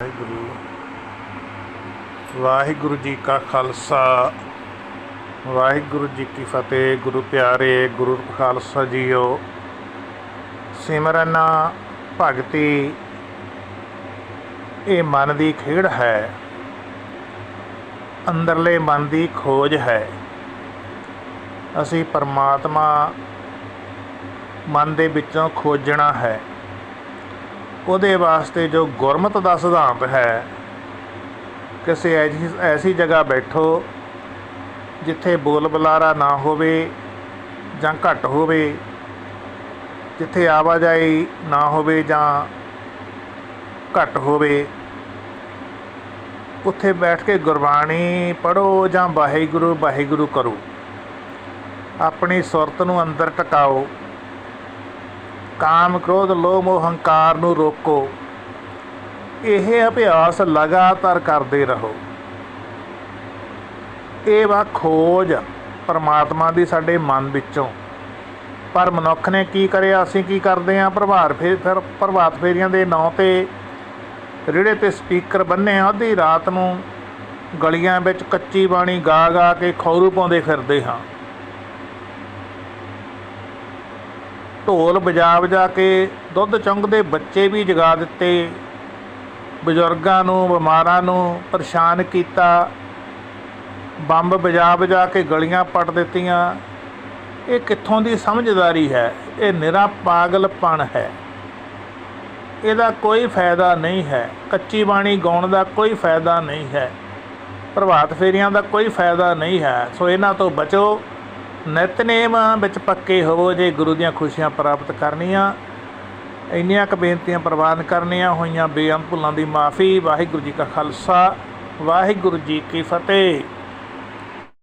ਵਾਹਿਗੁਰੂ। ਵਾਹਿਗੁਰੂ ਜੀ ਕਾ ਖਾਲਸਾ, ਵਾਹਿਗੁਰੂ ਜੀ ਕੀ ਫਤਿਹ। ਗੁਰੂ ਪਿਆਰੇ, ਗੁਰੂ ਖਾਲਸਾ ਜੀਓ। ਸਿਮਰਨ ਭਗਤੀ, ਇਹ ਮਨ ਦੀ ਖੇਡ ਹੈ। ਅੰਦਰਲੇ ਮਨ ਦੀ ਖੋਜ ਹੈ। ਅਸੀਂ ਪਰਮਾਤਮਾ ਮਨ ਦੇ ਵਿੱਚੋਂ ਖੋਜਣਾ ਹੈ। ਉਹਦੇ ਵਾਸਤੇ ਜੋ ਗੁਰਮਤ ਦਾ ਸਿਧਾਂਤ ਹੈ, ਕਿਸੇ ਐਸੀ ਐਸੀ ਜਗ੍ਹਾ ਬੈਠੋ ਜਿੱਥੇ ਬੋਲ ਬੁਲਾਰਾ ਨਾ ਹੋਵੇ ਜਾਂ ਘੱਟ ਹੋਵੇ, ਜਿੱਥੇ ਆਵਾਜਾਈ ਨਾ ਹੋਵੇ ਜਾਂ ਘੱਟ ਹੋਵੇ। ਉੱਥੇ ਬੈਠ ਕੇ ਗੁਰਬਾਣੀ ਪੜੋ ਜਾਂ ਵਾਹਿਗੁਰੂ ਵਾਹਿਗੁਰੂ ਕਰੋ। ਆਪਣੀ ਸੁਰਤ ਨੂੰ ਅੰਦਰ ਟਿਕਾਓ। ਕਾਮ ਕ੍ਰੋਧ, ਲੋਭ ਮੋਹ ਹੰਕਾਰ ਨੂੰ ਰੋਕੋ। ਇਹ ਅਭਿਆਸ ਲਗਾਤਾਰ ਕਰਦੇ ਰਹੋ। ਇਹ ਵਾ ਖੋਜ ਪਰਮਾਤਮਾ ਦੀ ਸਾਡੇ ਮਨ ਵਿੱਚੋਂ। ਪਰ ਮਨੁੱਖ ਨੇ ਕੀ ਕਰਿਆ? ਅਸੀਂ ਕੀ ਕਰਦੇ ਆਂ ਪ੍ਰਭਾਤ ਫੇਰ ਫਿਰ ਪ੍ਰਭਾਤ ਫੇਰੀਆਂ ਦੇ ਨਾਂ ਤੇ ਰੇੜੇ ਤੇ ਸਪੀਕਰ ਬੰਨੇ ਆ ਅੱਧੀ ਰਾਤ ਨੂੰ ਗਲੀਆਂ ਵਿੱਚ ਕੱਚੀ ਬਾਣੀ ਗਾ ਗਾ ਕੇ ਖੌਰੂ ਪਾਉਂਦੇ ਫਿਰਦੇ ਹਾਂ। ਢੋਲ ਵਜਾ ਵਜਾ ਕੇ ਦੁੱਧ ਚੁੰਗਦੇ ਬੱਚੇ ਵੀ ਜਗਾ ਦਿੱਤੇ। ਬਜ਼ੁਰਗਾਂ ਨੂੰ, ਬਿਮਾਰਾਂ ਨੂੰ ਪਰੇਸ਼ਾਨ ਕੀਤਾ। ਬੰਬ ਵਜਾ ਵਜਾ ਕੇ ਗਲੀਆਂ ਪਟ ਦਿੱਤੀਆਂ। ਇਹ ਕਿੱਥੋਂ ਦੀ ਸਮਝਦਾਰੀ ਹੈ? ਇਹ ਨਿਰਾ ਪਾਗਲਪਣ ਹੈ। ਇਹਦਾ ਕੋਈ ਫਾਇਦਾ ਨਹੀਂ ਹੈ। ਕੱਚੀ ਬਾਣੀ ਗਾਉਣ ਦਾ ਕੋਈ ਫਾਇਦਾ ਨਹੀਂ ਹੈ। ਪ੍ਰਭਾਤ ਫੇਰੀਆਂ ਦਾ ਕੋਈ ਫਾਇਦਾ ਨਹੀਂ ਹੈ। ਸੋ ਇਹਨਾਂ ਤੋਂ ਬਚੋ। ਨਿਤਨੇਮ ਵਿੱਚ ਪੱਕੇ ਹੋਵੋ ਜੇ ਗੁਰੂ ਦੀਆਂ ਖੁਸ਼ੀਆਂ ਪ੍ਰਾਪਤ ਕਰਨੀਆਂ। ਇੰਨੀਆਂ ਕੁ ਬੇਨਤੀਆਂ ਪ੍ਰਵਾਨ ਕਰਨੀਆਂ ਹੋਈਆਂ ਬੇਅੰਤ ਭੁੱਲਾਂ ਦੀ ਮਾਫੀ। ਵਾਹਿਗੁਰੂ ਜੀ ਕਾ ਖਾਲਸਾ, ਵਾਹਿਗੁਰੂ ਜੀ ਕੀ ਫਤਿਹ।